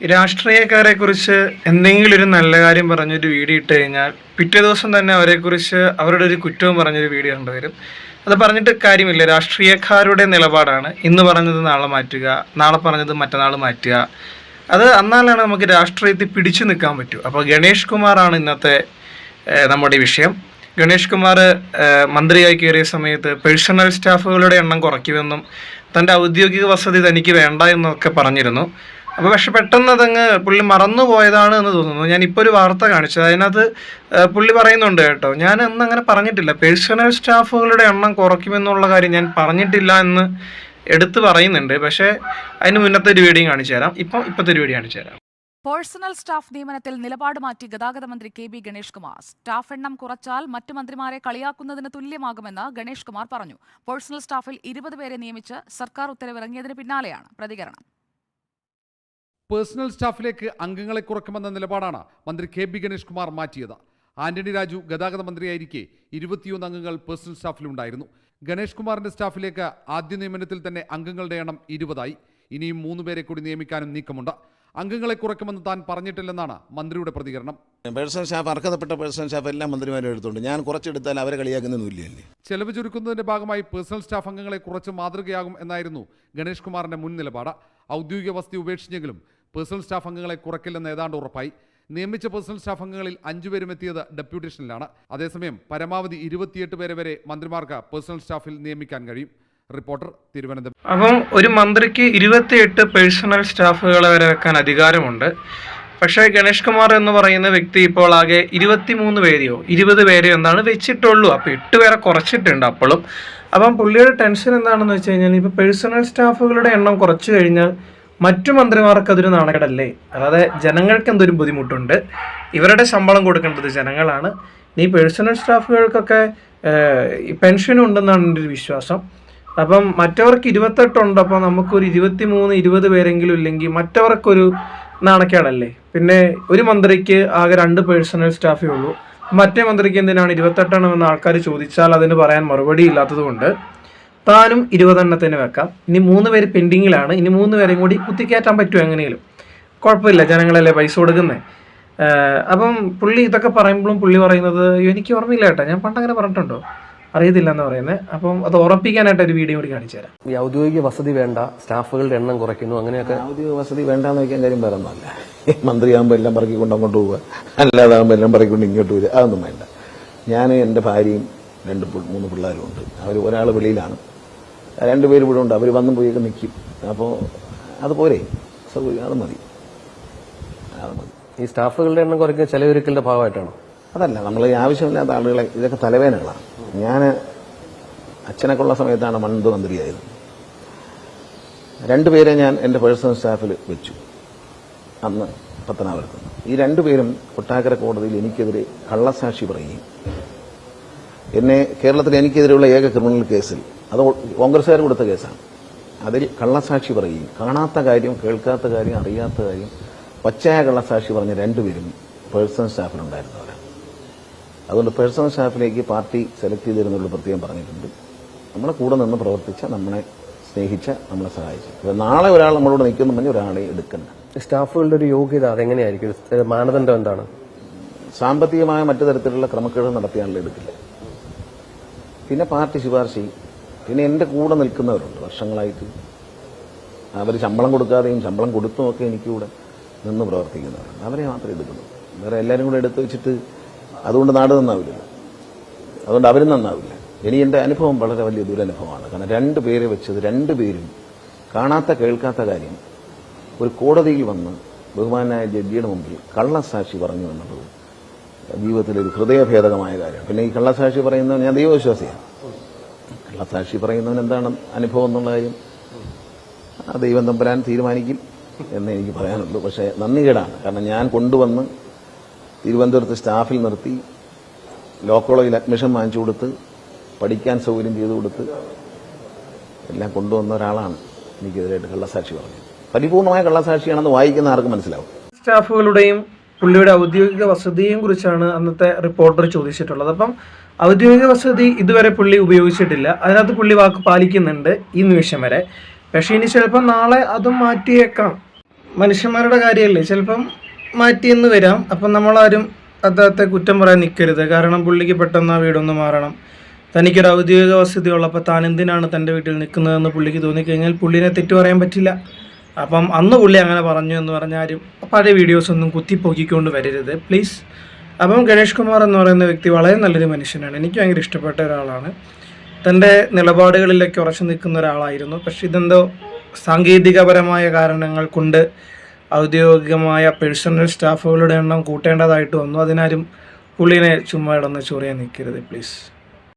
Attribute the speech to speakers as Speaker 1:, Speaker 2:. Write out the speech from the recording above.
Speaker 1: രാഷ്ട്രീയക്കാരെ കുറിച്ച് എന്തെങ്കിലും ഒരു നല്ല കാര്യം പറഞ്ഞൊരു വീഡിയോ ഇട്ട് കഴിഞ്ഞാൽ പിറ്റേ ദിവസം തന്നെ അവരെക്കുറിച്ച് അവരുടെ ഒരു കുറ്റവും പറഞ്ഞൊരു വീഡിയോ കണ്ടുവരും അത് പറഞ്ഞിട്ട് കാര്യമില്ല. രാഷ്ട്രീയക്കാരുടെ നിലപാടാണ്. ഇന്ന് പറഞ്ഞത് നാളെ മാറ്റുക നാളെ പറഞ്ഞത് മറ്റന്നാൾ മാറ്റുക. അത് അന്നാലാണ് നമുക്ക് രാഷ്ട്രീയത്തിൽ പിടിച്ചു നിൽക്കാൻ പറ്റൂ. അപ്പോൾ ഗണേഷ് കുമാറാണ് ഇന്നത്തെ നമ്മുടെ വിഷയം. ഗണേഷ് കുമാർ മന്ത്രിയായി കയറിയ സമയത്ത് പേഴ്സണൽ സ്റ്റാഫുകളുടെ എണ്ണം കുറയ്ക്കുമെന്നും തന്റെ ഔദ്യോഗിക വസതി തനിക്ക് വേണ്ട എന്നൊക്കെ പറഞ്ഞിരുന്നു. അപ്പോൾ പക്ഷെ പെട്ടെന്ന് അതങ്ങ് പുള്ളി മറന്നു പോയതാണ് എന്ന് തോന്നുന്നു. ഞാൻ ഇപ്പോൾ ഒരു വാർത്ത കാണിച്ചത്. അതിനകത്ത് പുള്ളി പറയുന്നുണ്ട് കേട്ടോ ഞാൻ അന്ന് അങ്ങനെ പറഞ്ഞിട്ടില്ല. പേഴ്സണൽ സ്റ്റാഫുകളുടെ എണ്ണം കുറയ്ക്കുമെന്നുള്ള കാര്യം ഞാൻ പറഞ്ഞിട്ടില്ല എന്ന് എടുത്തു പറയുന്നുണ്ട്. പക്ഷേ അതിന് മുന്നത്തെ ഒരു വീഡിയോ കാണിച്ചു തരാം. ഇപ്പം ഇപ്പോഴത്തെ ഒരു വീഡിയോ കാണിച്ചു തരാം.
Speaker 2: പേഴ്സണൽ സ്റ്റാഫ് നിയമനത്തിൽ നിലപാട് മാറ്റി ഗതാഗത മന്ത്രി K B Ganesh Kumar. Staff എണ്ണം കുറച്ചാൽ മറ്റു മന്ത്രിമാരെ കളിയാക്കുന്നതിന് തുല്യമാകുമെന്ന് ഗണേഷ് കുമാർ പറഞ്ഞു. പേഴ്സണൽ സ്റ്റാഫിൽ ഇരുപത് പേരെ നിയമിച്ച് സർക്കാർ ഉത്തരവിറങ്ങിയതിന് പിന്നാലെയാണ് പ്രതികരണം.
Speaker 3: പേഴ്സണൽ സ്റ്റാഫിലേക്ക് അംഗങ്ങളെ കുറക്കുമെന്ന നിലപാടാണ് മന്ത്രി കെ ബി ഗണേഷ് കുമാർ മാറ്റിയത്. ആന്റണി രാജു ഗതാഗത മന്ത്രിയായിരിക്കെ ഇരുപത്തിയൊന്ന് അംഗങ്ങൾ പേഴ്സണൽ സ്റ്റാഫിലുണ്ടായിരുന്നു. ഗണേഷ് കുമാറിന്റെ സ്റ്റാഫിലേക്ക് ആദ്യ നിയമനത്തിൽ തന്നെ അംഗങ്ങളുടെ എണ്ണം ഇരുപതായി. ഇനിയും മൂന്ന് പേരെ കൂടി നിയമിക്കാനും നീക്കമുണ്ട്. അംഗങ്ങളെ കുറയ്ക്കുമെന്ന് താൻ പറഞ്ഞിട്ടില്ലെന്നാണ് മന്ത്രിയുടെ പ്രതികരണം.
Speaker 4: പേഴ്സണൽ സ്റ്റാഫ് അർഹതപ്പെട്ട പേഴ്സണൽ സ്റ്റാഫ് എല്ലാം മന്ത്രിമാരും എടുത്തുണ്ട്. ഞാൻ കുറച്ചെടുത്താൽ അവരെ കളിയാക്കുന്നൊന്നുമില്ലേ
Speaker 3: ചെലവ് ചുരുക്കുന്നതിന്റെ ഭാഗമായി പേഴ്സണൽ സ്റ്റാഫ് അംഗങ്ങളെ കുറച്ച് മാതൃകയാകും എന്നായിരുന്നു ഗണേഷ് കുമാറിന്റെ മുൻ നിലപാട് ഔദ്യോഗിക വസതി ഉപേക്ഷിച്ചെങ്കിലും പേഴ്സണൽ സ്റ്റാഫ് അംഗങ്ങളെ കുറയ്ക്കില്ലെന്ന് ഏതാണ്ട് ഉറപ്പായി. നിയമിച്ച പേഴ്സണൽ സ്റ്റാഫ് അംഗങ്ങളിൽ അഞ്ചുപേരും എത്തിയത് ഡെപ്യൂട്ടേഷനിലാണ്. അതേസമയം പരമാവധി ഇരുപത്തിയെട്ട് പേരെ വരെ മന്ത്രിമാർക്ക് പേഴ്സണൽ സ്റ്റാഫിൽ നിയമിക്കാൻ കഴിയും. റിപ്പോർട്ടർ തിരുവനന്തപുരം.
Speaker 1: അപ്പം ഒരു മന്ത്രിക്ക് ഇരുപത്തിയെട്ട് പേഴ്സണൽ സ്റ്റാഫുകളെ വരെ വെക്കാൻ അധികാരമുണ്ട്. പക്ഷേ ഗണേഷ് കുമാർ എന്ന് പറയുന്ന വ്യക്തി ഇപ്പോൾ ആകെ ഇരുപത്തിമൂന്ന് പേരെയോ ഇരുപത് പേരെയോ എന്താണ് വെച്ചിട്ടുള്ളൂ. അപ്പോൾ എട്ട് പേരെ കുറച്ചിട്ടുണ്ട് അപ്പോഴും. അപ്പം പുള്ളിയുടെ ടെൻഷൻ എന്താണെന്ന് വെച്ച് കഴിഞ്ഞാൽ ഇപ്പോൾ പേഴ്സണൽ സ്റ്റാഫുകളുടെ എണ്ണം കുറച്ച് കഴിഞ്ഞാൽ മറ്റു മന്ത്രിമാർക്ക് അതൊരു നാണകടല്ലേ അല്ലാതെ ജനങ്ങൾക്ക് എന്തൊരു ബുദ്ധിമുട്ടുണ്ട്? ഇവരുടെ ശമ്പളം കൊടുക്കേണ്ടത് ജനങ്ങളാണ്. ഈ പേഴ്സണൽ സ്റ്റാഫുകൾക്കൊക്കെ പെൻഷൻ ഉണ്ടെന്നാണ് എന്റെ ഒരു വിശ്വാസം. അപ്പം മറ്റവർക്ക് ഇരുപത്തെട്ടുണ്ട് അപ്പോൾ നമുക്കൊരു ഇരുപത്തി മൂന്ന് ഇരുപത് പേരെങ്കിലും ഇല്ലെങ്കിൽ മറ്റവർക്കൊരു നാണക്കേടല്ലേ? പിന്നെ ഒരു മന്ത്രിക്ക് ആകെ രണ്ട് പേഴ്സണൽ സ്റ്റാഫേ ഉള്ളൂ. മറ്റേ മന്ത്രിക്ക് എന്തിനാണ് ഇരുപത്തെട്ടെണ്ണമെന്ന് ആൾക്കാർ ചോദിച്ചാൽ അതിന് പറയാൻ മറുപടി ഇല്ലാത്തതുകൊണ്ട് താനും തന്നെ വെക്കാം ഇനി മൂന്ന് പേര് പെൻഡിങ്ങിലാണ്. ഇനി മൂന്ന് പേരെയും കൂടി കുത്തിക്കയറ്റാൻ പറ്റുമോ എങ്ങനെയും കുഴപ്പമില്ല. ജനങ്ങളല്ലേ പൈസ കൊടുക്കുന്നേ. അപ്പം പുള്ളി ഇതൊക്കെ പറയുമ്പോഴും പുള്ളി പറയുന്നത് "അയ്യോ, എനിക്ക് ഓർമ്മയില്ല കേട്ടോ. ഞാൻ പണ്ടങ്ങനെ പറഞ്ഞിട്ടുണ്ടോ? അറിയത്തില്ല എന്ന് പറയുന്നത് അപ്പം അത് ഉറപ്പിക്കാനായിട്ട് ഒരു വീഡിയോ കൂടി കാണിച്ചു തരാം.
Speaker 5: ഈ ഔദ്യോഗിക വസതി വേണ്ട സ്റ്റാഫുകളുടെ എണ്ണം കുറയ്ക്കുന്നു അങ്ങനെയൊക്കെ.
Speaker 4: ഔദ്യോഗിക വസതി വേണ്ടാന്ന് വയ്ക്കാൻ കാര്യം വേറെ ഒന്നല്ല മന്ത്രിയാകുമ്പോൾ എല്ലാം പറക്കിക്കൊണ്ട് അങ്ങോട്ട് പോവുക. അല്ലാതാകുമ്പോൾ എല്ലാം പറക്കിക്കൊണ്ട് ഇങ്ങോട്ട് വരിക. അതൊന്നും വേണ്ട. ഞാൻ എന്റെ ഭാര്യയും രണ്ട് മൂന്ന് പിള്ളേരും ഉണ്ട് അവർ ഒരാൾ വെളിയിലാണ്. രണ്ടുപേര് ഇവിടെ ഉണ്ട്. അവർ വന്നും പോയൊക്കെ നിൽക്കും അപ്പോൾ അത് പോരെ. സൗകര്യം അത് മതി. അത് മതി.
Speaker 5: ഈ സ്റ്റാഫുകളുടെ എണ്ണം കുറയ്ക്കുന്ന ചെലവൊരുക്കലിന്റെ ഭാഗമായിട്ടാണോ?
Speaker 4: അതല്ല. നമ്മൾ ഈ ആവശ്യമില്ലാത്ത ആളുകളെ ഇതൊക്കെ തലവേദനകളാണ്. ഞാൻ അച്ഛനൊക്കെ ഉള്ള സമയത്താണ് മണ്ണ് മന്ത്രിയായത്. രണ്ടുപേരെ ഞാൻ എന്റെ പേഴ്സണൽ സ്റ്റാഫിൽ വെച്ചു. അന്ന് പത്തനാപുരത്ത് ഈ രണ്ടുപേരും കൊട്ടാക്കര കോടതിയിൽ എനിക്കെതിരെ കള്ളസാക്ഷി പറയുകയും എന്നെ കേരളത്തിൽ എനിക്കെതിരെയുള്ള ഏക ക്രിമിനൽ കേസിൽ അത് കോൺഗ്രസ്സുകാർ കൊടുത്ത കേസാണ്. അതിൽ കള്ളസാക്ഷി പറയുകയും കാണാത്ത കാര്യം കേൾക്കാത്ത കാര്യം അറിയാത്ത കാര്യം പച്ചയായ കള്ളസാക്ഷി പറഞ്ഞ രണ്ടുപേരും പേഴ്സണൽ സ്റ്റാഫിലുണ്ടായിരുന്നവരാണ് അതുകൊണ്ട് പേഴ്സണൽ സ്റ്റാഫിലേക്ക് പാർട്ടി സെലക്ട് ചെയ്തിരുന്നുള്ള പ്രത്യേകം പറഞ്ഞിട്ടുണ്ട്. നമ്മളെ കൂടെ നിന്ന് പ്രവർത്തിച്ച നമ്മളെ സ്നേഹിച്ച നമ്മളെ സഹായിച്ച. നാളെ ഒരാൾ നമ്മളോട് നിൽക്കുന്നു പറഞ്ഞ് ഒരാളെ എടുക്കണ്ട.
Speaker 5: സ്റ്റാഫുകളുടെ ഒരു യോഗ്യത അതെങ്ങനെയായിരിക്കും? മാനദണ്ഡം എന്താണ്?
Speaker 4: സാമ്പത്തികമായ മറ്റു തരത്തിലുള്ള ക്രമക്കേട് നടത്തിയാണല്ലോ എടുക്കില്ല പിന്നെ പാർട്ടി ശുപാർശ ചെയ്യും പിന്നെ എന്റെ കൂടെ നിൽക്കുന്നവരുണ്ട് വർഷങ്ങളായിട്ട്. അവർ ശമ്പളം കൊടുക്കാതെയും ശമ്പളം കൊടുത്തുമൊക്കെ എനിക്ക് കൂടെ നിന്ന് പ്രവർത്തിക്കുന്നവരുണ്ട്. അവരെ മാത്രമേ എടുക്കുന്നു വേറെ എല്ലാവരും കൂടെ എടുത്തു വെച്ചിട്ട് അതുകൊണ്ട് നാട് നന്നാവില്ല അതുകൊണ്ട് അവരും നന്നാവില്ല. ഇനി എന്റെ അനുഭവം വളരെ വലിയ ദുരനുഭവമാണ്. കാരണം രണ്ട് പേരെ വെച്ചത് രണ്ട് പേരും കാണാത്ത കേൾക്കാത്ത കാര്യം. ഒരു കോടതിയിൽ വന്ന് ബഹുമാനായ ജഡ്ജിയുടെ മുമ്പിൽ കള്ളസാക്ഷി പറഞ്ഞു എന്നുള്ളത് ജീവിതത്തിലൊരു ഹൃദയഭേദകമായ കാര്യം. പിന്നെ ഈ കള്ളസാക്ഷി പറയുന്നത് ഞാൻ ദൈവവിശ്വാസിയാണ്. കള്ളസാക്ഷി പറയുന്നവൻ എന്താണ് അനുഭവം എന്നുള്ള കാര്യം? ദൈവം തമ്പുരാൻ തീരുമാനിക്കും എന്ന് എനിക്ക് പറയാനുള്ളൂ പക്ഷേ നന്ദികേടാണ് കാരണം ഞാൻ കൊണ്ടുവന്ന് തിരുവനന്തപുരത്ത് സ്റ്റാഫിൽ നിർത്തി ലോ കോളേജിൽ അഡ്മിഷൻ വാങ്ങിച്ചു കൊടുത്ത് പഠിക്കാൻ സൗകര്യം ചെയ്തു കൊടുത്ത് എല്ലാം കൊണ്ടുവന്ന ഒരാളാണ് എനിക്കെതിരായിട്ട് കള്ളസാക്ഷി പറഞ്ഞത്. പരിപൂർണമായ കള്ളസാക്ഷിയാണെന്ന് വായിക്കുന്ന ആർക്കും മനസ്സിലാവും.
Speaker 1: സ്റ്റാഫുകളുടെയും പുള്ളിയുടെ ഔദ്യോഗിക വസതിയെയും കുറിച്ചാണ് അന്നത്തെ റിപ്പോർട്ടർ ചോദിച്ചിട്ടുള്ളത്. അപ്പം ഔദ്യോഗിക വസതി ഇതുവരെ പുള്ളി ഉപയോഗിച്ചിട്ടില്ല. അതിനകത്ത് പുള്ളി വാക്ക് പാലിക്കുന്നുണ്ട് ഈ നിമിഷം വരെ. പക്ഷേ ഇനി ചിലപ്പോൾ നാളെ അതും മാറ്റിയേക്കാം. മനുഷ്യന്മാരുടെ കാര്യമല്ലേ? ചിലപ്പം മാറ്റിയെന്ന് വരാം. അപ്പം നമ്മളാരും അദ്ദേഹത്തെ കുറ്റം പറയാൻ നിൽക്കരുത്. കാരണം പുള്ളിക്ക് പെട്ടെന്ന് ആ വീടൊന്ന് മാറണം. തനിക്കൊരു ഔദ്യോഗിക വസതി ഉള്ളപ്പോൾ താൻ എന്തിനാണ് തന്റെ വീട്ടിൽ നിൽക്കുന്നതെന്ന് പുള്ളിക്ക് തോന്നിക്കഴിഞ്ഞാൽ പുള്ളിനെ തെറ്റു പറയാൻ പറ്റില്ല. അപ്പം അന്ന് പുള്ളി അങ്ങനെ പറഞ്ഞു എന്ന് പറഞ്ഞാൽ ആരും പഴയ വീഡിയോസ് ഒന്നും കുത്തിപ്പൊക്കിക്കൊണ്ട് വരരുത്. പ്ലീസ് അപ്പം ഗണേഷ് കുമാർ എന്ന് പറയുന്ന വ്യക്തി വളരെ നല്ലൊരു മനുഷ്യനാണ്. എനിക്ക് ഭയങ്കര ഇഷ്ടപ്പെട്ട ഒരാളാണ്. തന്റെ നിലപാടുകളിലൊക്കെ ഉറച്ചു നിൽക്കുന്ന ഒരാളായിരുന്നു. പക്ഷെ ഇതെന്തോ സാങ്കേതികപരമായ കാരണങ്ങൾ കൊണ്ട് ഔദ്യോഗികമായ പേഴ്സണൽ സ്റ്റാഫുകളുടെ എണ്ണം കൂട്ടേണ്ടതായിട്ട് വന്നു. അതിനാരും പുള്ളിനെ ചുമ്മാ ഇടന്ന് ചൊറിയാൻ നിൽക്കരുത് പ്ലീസ്.